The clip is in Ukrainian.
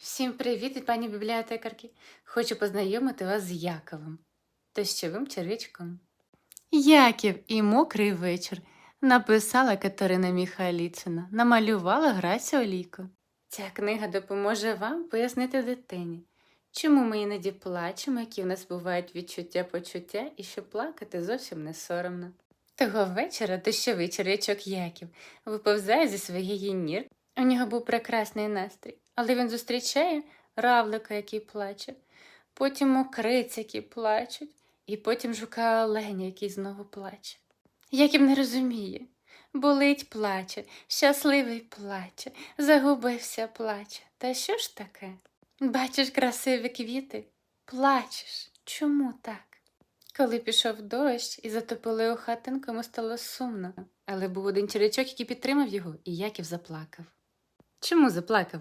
Всім привіт, пані бібліотекарки. Хочу познайомити вас з Яковом, дощовим черв'ячком. Яків і мокрий вечір написала Катерина Міхаліцина, намалювала Грася Олійко. Ця книга допоможе вам пояснити дитині, чому ми іноді плачемо, які в нас бувають відчуття почуття, і що плакати зовсім не соромно. Того вечора дощовий черв'ячок Яків виповзає зі своєї нір. У нього був прекрасний настрій, але він зустрічає равлика, який плаче, потім мокриць, які плачуть, і потім шукає оленя, який знову плаче. Яків не розуміє. Болить плаче, щасливий плаче, загубився плаче. Та що ж таке? Бачиш красиві квіти, плачеш. Чому так? Коли пішов дощ і затопили у хатинку, йому стало сумно, але був один черечок, який підтримав його, і Яків заплакав. Чому заплакав?